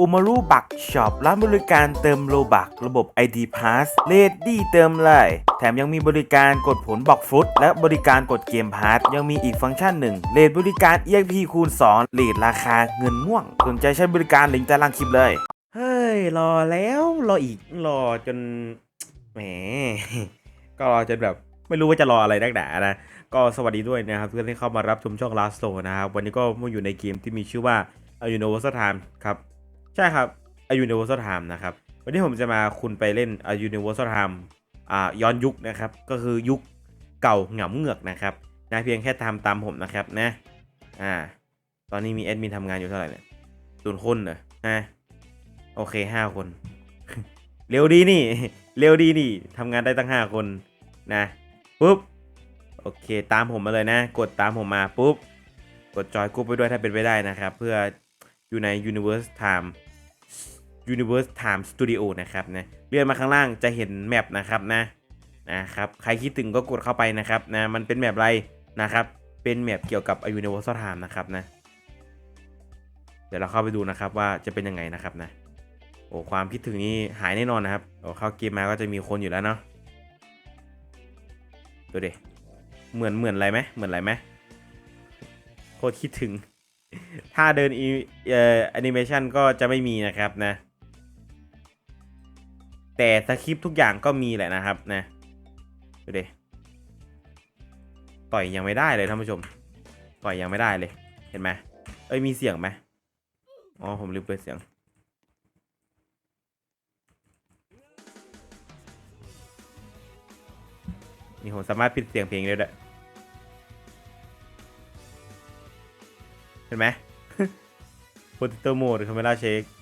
อุมารุบักช็อปร้านบริการเติมโลบักระบบ ID Pass เลดดี้เติมเลย แถมยังมีบริการกดผลบอกฟุตและบริการกดเกมพาร์ทยังมีอีกฟังก์ชันหนึ่งเลดบริการ EXP คูณ2เลดราคาเงินม่วง สนใจใช้บริการลิงก์ใต้ล่างคลิปเลย เฮ้ย รอแล้วรออีกรอจนแหม ก็รอจนแบบไม่รู้ว่าจะรออะไรนักหนานะ ก็สวัสดีด้วยนะครับเพื่อนที่เข้ามารับชมช่อง Last Soul นะครับวันนี้ก็มาอยู่ในเกมที่มีชื่อว่า A Universal Time ครับ ใช่ครับ A Universal Time นะครับ วันนี้ผมจะมาคุณไปเล่น A Universal Time อ่าย้อนยุคนะครับ ก็คือยุคเก่าเหงาเหงือกนะครับนะเพียงแค่ทำตามผมนะครับนะอ่าตอนนี้มีแอดมินทำงานอยู่เท่าไหร่เนี่ยศูนย์คนเหรอฮะโอเคห้าคน เร็วดีนี่ เร็วดีนี่ทำงานได้ตั้งห้าคนนะปุ๊บโอเคตามผมมาเลยนะ กดตามผมมาปุ๊บกดจอยกรุ๊ปไปด้วยถ้าเป็นไปได้นะครับ เพื่ออยู่ใน Universe Time Universe Time Studio นะครับนะเลื่อนมาข้างล่างจะเห็นแมปนะครับนะนะครับใครคิดถึงก็กดเข้าไปนะครับนะมันเป็นแมปอะไรนะครับ เป็นแมปเกี่ยวกับ Universal Time นะครับนะเดี๋ยวเราเข้าไปดูนะครับว่าจะเป็นยังไงนะครับนะโอ้ความคิดถึงนี้หายแน่นอนนะครับโอ้เข้าเกมมาก็จะมีคนอยู่แล้วเนาะดูดิเหมือนเหมือนอะไรไหมเหมือนอะไรไหมโคตรคิดถึง ถ้าเดินอีเอ่อแอนิเมชันก็จะไม่มีนะครับนะ แต่สคริปทุกอย่างก็มีแหละนะครับนะดูดิต่อยยังไม่ได้เลยท่านผู้ชม ต่อยยังไม่ได้เลย เห็นไหมเอ้ยมีเสียงไหมอ๋อผมลืมเปิดเสียง นี่ผมสามารถปิดเสียงเพลงได้ด้วยเห็นไหมโปรติโตโมดคาเมล่าเชค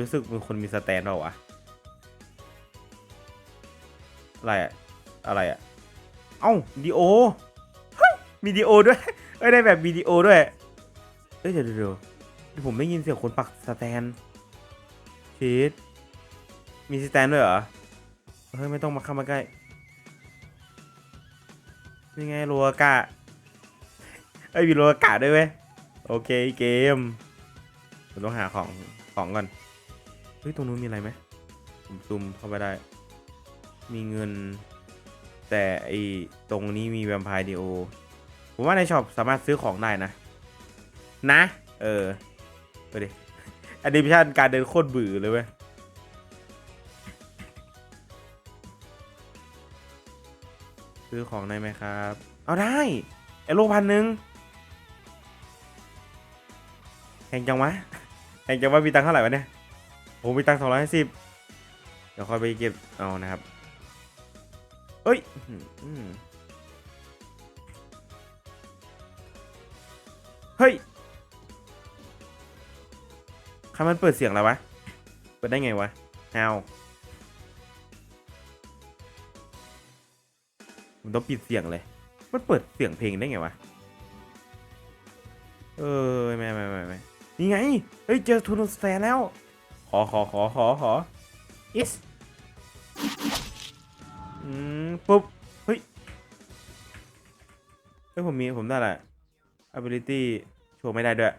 รู้สึกมีคนมีสแตนเปล่าวะ อะไรอะอะไรอะเอ้าดีโอเฮ้ยมีดีโอด้วยเอ้ยได้แบบวิดีโอด้วย เอ้ยเดี๋ยวเดี๋ยวผมได้ยินเสียงคนปักสแตนชีสมีสแตนด้วยเหรอ เฮ้ย ไม่ต้องมาเข้ามาใกล้นี่ไงโลอากาเอ้ยมีโลอากาด้วยเว้ย โอเคเกม ผมต้องหาของของก่อน เฮ้ยตรงนู้นมีอะไรไหมผมซูมเข้าไปได้ มีเงิน แต่ไอตรงนี้มีแวมไพร์ดีโอ ผมว่าในช็อปสามารถซื้อของได้นะ นะ เออ ไปดิแอนิเมชันการเดินโคตรบื่อเลยเว้ยซื้อของได้ไหมครับ เอาได้ไอโลพันหนึ่งแพงจังวะแพงจังวะมีตังค์เท่าไหร่วะเนี่ย ผมมีตังสองร้อยห้าสิบเดี๋ยวค่อยไปเก็บเอานะครับ เอ้ยเฮ้ยใครมันเปิดเสียงแล้ววะ เปิดได้ไงวะฮาวผมต้องปิดเสียงเลย มันเปิดเสียงเพลงได้ไงวะ เออไม่ไม่ไม่ไม่นี่ไง เฮ้ย เจอทูนสแตนแล้ว อขอขอขอขอ yes อืมปุ๊บ เฮ้ยเฮ้ยผมมี ผมได้แหละ ability โชว์ไม่ได้ด้วย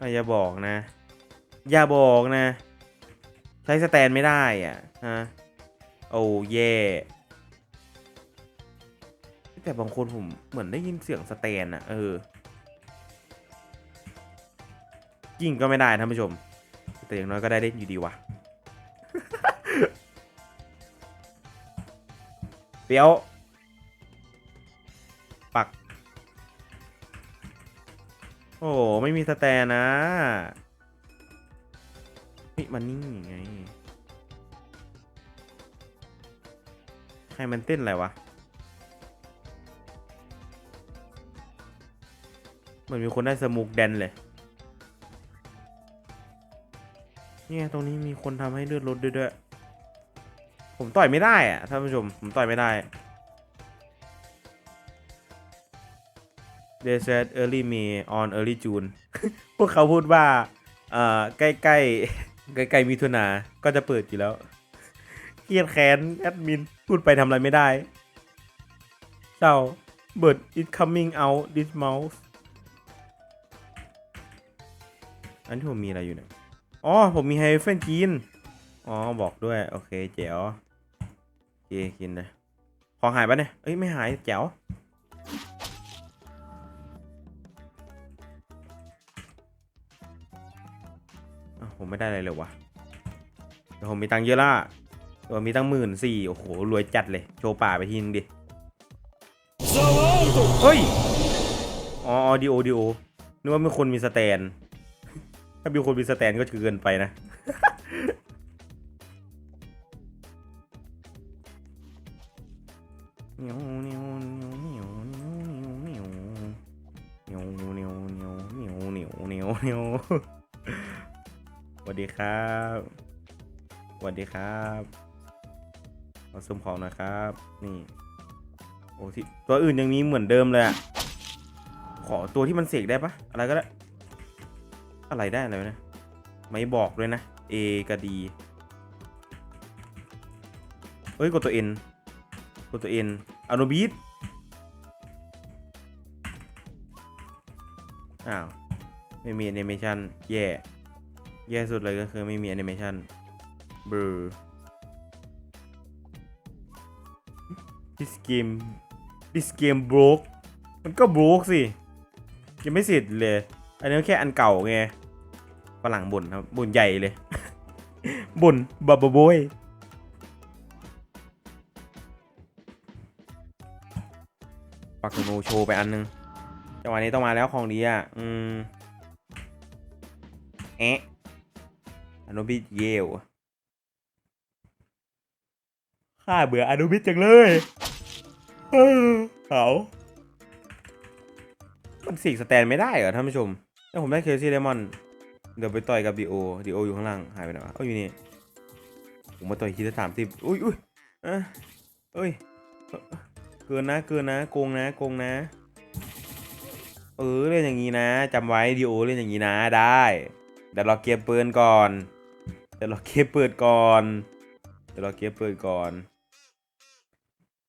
อะอย่าบอกนะ อย่าบอกนะ ใช้สแตนไม่ได้อะ ฮะ โอ้เย่ แต่บางคนผมเหมือนได้ยินเสียงสแตนอะเออยิงก็ไม่ได้ท่านผู้ชม แต่อย่างน้อยก็ได้เล่นอยู่ดีวะเปียว ปัก โอ้ไม่มีสแตนนะนี่มันนี่ไงใครมันเต้นอะไรวะ เหมือนมีคนได้สมูกแดนเลยเนี่ยตรงนี้มีคนทำให้เลือดลดด้วยด้วย ผมต่อยไม่ได้อะท่านผู้ชม ผมต่อยไม่ได้ They said early May on early June พวกเขาพูดว่าเอ่อใกล้ใกล้ใกล้ใกล้ๆมิถุนาก็จะเปิดอยู่แล้วเครียดแค้นแอดมิน พูดไปทำอะไรไม่ได้เจ้า bird is coming out this mouse อันที่ผมมีอะไรอยู่เนี่ย อ๋อ ผมมีไฮเฟนกิน อ๋อ บอกด้วย โอเคแจ๋วโอเคกินเลย ของหายปะเนี่ย เอ้ย ไม่หายแจ๋วผมไม่ได้อะไรเลยวะแต่ผมมีตังเยอะละตัวมีตั้งหมื่นสี่โอ้โห รวยจัดเลย โชว์ป่าไปทีนึงดิ เฮ้ย อ๋อดีโอดีโอนึกว่ามีคนมีสแตน ถ้ามีคนมีสแตนก็จะเกินไปนะ สวัสดีครับ สวัสดีครับขอซื้อของนะครับ นี่ โอ้ที่ตัวอื่นยังมีเหมือนเดิมเลยอะขอตัวที่มันเสกได้ปะอะไรก็ได้ อะไรได้อะไรนะ ไม่บอกเลยนะ A กับ D เฮ้ยกดตัว N กดตัว N อโนบีทอ้าว ไม่มีแอนิเมชันแย่ แย่สุดเลยก็คือไม่มีแอนิเมชันบอร์ this game this game broke มันก็ broke สิ ยังไม่เสร็จเลย อันนี้แค่อันเก่าไงฝรั่งบ่นครับบ่นใหญ่เลย บ่นบับโบยปักโนโชว์ไปอันนึงจังหวะนี้ต้องมาแล้วของดีอะ อืมแอะอนุบิเยวข้าเบื่ออนุบิจังเลยเขามันสีกสแตนไม่ได้เหรอท่านผู้ชม ถ้าผมได้เคซี่เลมอนเดี๋ยวไปต่อยกับดีโอดีโออยู่ข้างล่างหายไปไหนวะเอ้ยอยู่นี่ผมมาต่อยทีละสามสิบอุ้ยอุ้ยอะเอ้ยเกินนะเกินนะโกงนะโกงนะ เออเล่นอย่างนี้นะจำไว้ดีโอเล่นอย่างนี้นะได้เดี๋ยวเราเก็บปืนก่อนเดี๋ยวเราเก็บปืนก่อนเดี๋ยวเราเก็บปืนก่อน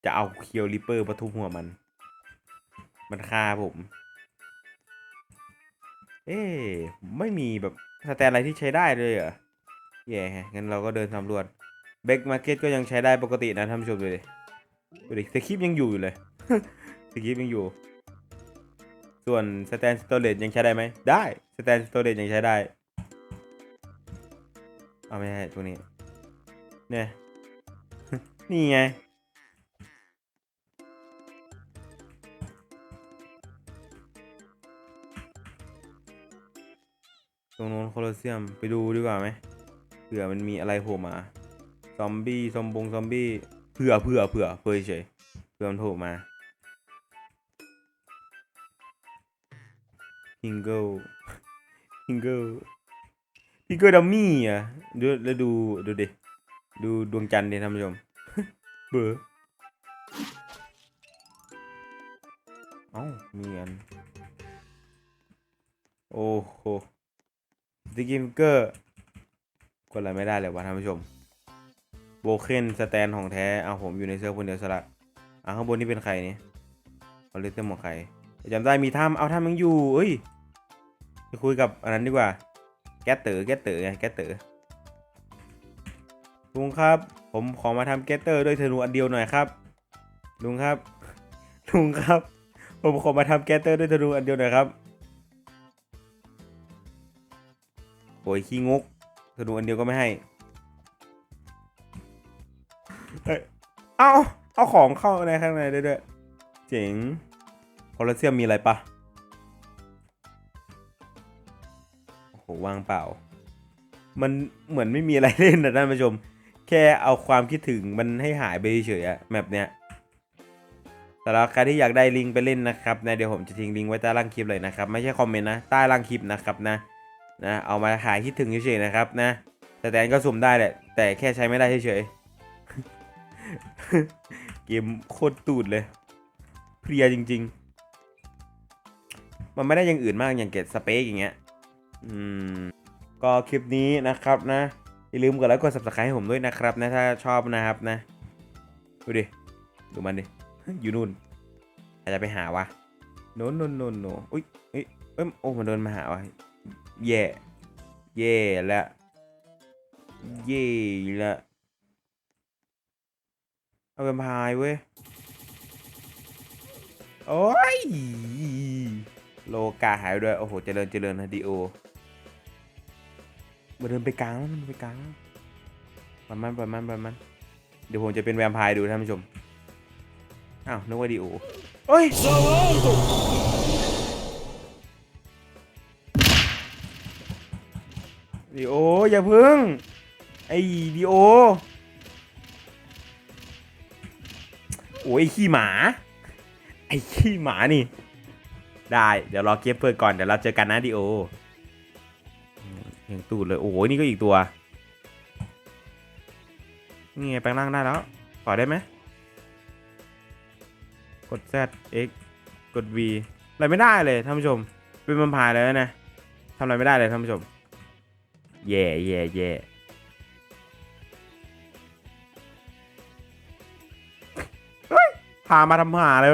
จะเอาเคียวริปเปอร์มาทุบหัวมัน มันฆ่าผม เอ๊ะไม่มีแบบสแตนอะไรที่ใช้ได้เลยเหรอแย่ฮะงั้นเราก็เดินสำรวจเบกมาร์เก็ตก็ยังใช้ได้ปกตินะท่านผู้ชมดูดิดูดิสคริปยังอยู่อยู่เลยสคริปยังอยู่ ส่วนสแตนสโตเรจยังใช้ได้ไหมได้สแตนสโตเรจยังใช้ได้เอาไม่ใช่ตัวนี้เนี่ยนี่ไง โลอสเซียมไปดูดีกว่าไหมเผื่อมันมีอะไรโผล่มา ซอมบี้ ซอมบง ซอมบี้เผื่อเผื่อเผื่อเผื่อเฉยเผื่อมันโผล่มาฮิงเกิลฮิงเกิลฮิงเกิลดัมมี่อะดูแล้วดูดูดิดูดวงจันทร์ดิท่านผู้ชมเบอร์เอ้ามีอัน โอ้โห ติกิมเกอร์กดอะไรไม่ได้เลยวะท่านผู้ชมโบเคนสแตนของแท้เอาผมอยู่ในเซิร์ฟคนเดียวสละอะข้างบนนี่เป็นใครเนี่ยเอาเลเตอร์ของใครจำได้มีถ้ำเอาถ้ำยังอยู่เอ้ยไปคุยกับอันนั้นดีกว่า แกตเตอร์แกตเตอร์ไงแกตเตอร์ลุงครับ ผมขอมาทำแกตเตอร์ด้วยธนูอันเดียวหน่อยครับลุงครับลุงครับ ผมขอมาทำแกตเตอร์ด้วยธนูอันเดียวหน่อยครับ โอยขี้งกธนูอันเดียวก็ไม่ให้เอ้าเอาของเข้าในข้างในได้ด้วยเจ๋งโคลอเซียมมีอะไรปะโอ้โหว่างเปล่า มันเหมือนไม่มีอะไรเล่นนะท่านผู้ชม แค่เอาความคิดถึงมันให้หายไปเฉยอะแมปเนี้ยแต่ละใครที่อยากได้ลิงก์ไปเล่นนะครับนะเดี๋ยวผมจะทิ้งลิงก์ไว้ใต้ล่างคลิปเลยนะครับ ไม่ใช่คอมเมนต์นะ ใต้ล่างคลิปนะครับนะ นะเอามาหายคิดถึงเฉยๆนะครับนะสแตนก็สุ่มได้แหละแต่แค่ใช้ไม่ได้เฉยๆเกมโคตรตูดเลยเพลียจริง ๆ มันไม่ได้อย่างอื่นมากอย่างเกตสเปกอย่างเงี้ยอืมก็คลิปนี้นะครับนะอย่าลืมกดไลค์กด subscribe ให้ผมด้วยนะครับนะถ้าชอบนะครับนะ ดูดิ ดูมันดิ อยู่นู่นอาจจะไปหาวะโนนโนนโนนโนอุ้ยเอ้ยเอ้ยโอ้มันเดินมาหาวะ แย่ แย่ล้วเย่ล้วเอาเป็นพายเว้ย โอ้ย โลกาหายด้วย โอ้โห เจริญเจริญนะดีโอมาเดินไปกลางมันไปกลางปล่อยมันปล่อยมันปล่อยมัน เดี๋ยวผมจะเป็นแวมไพร์ดูท่านผู้ชม อ้าวนึกว่าดีโอโอ้ย ดีโออย่าพึ่ง ไอ้ดีโอ โอ้ยขี้หมา ไอ้ขี้หมานี่ ได้ เดี๋ยวรอเกมเปิดก่อน เดี๋ยวเราเจอกันนะดีโอยังตูดเลย โอ้โห นี่ก็อีกตัว นี่ไงแปลงร่างได้แล้วต่อได้ไหม กด Z X กด V อะไรไม่ได้เลยท่านผู้ชม เป็นมันพายเลยนะทำอะไรไม่ได้เลยท่านผู้ชม แย่แย่แย่พามาทำหาเลย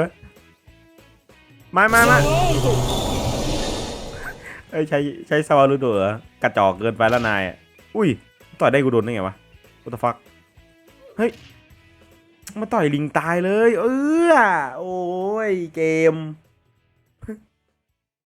มามามาเอ้ยใช้ใช้สวารุโดเหรอกระจอกเกินไปแล้วนาย อุ้ย ต่อยได้กูโดนได้ไงวะ what the fuck เฮ้ย มาต่อยลิงตายเลย เออโอ้ยเกม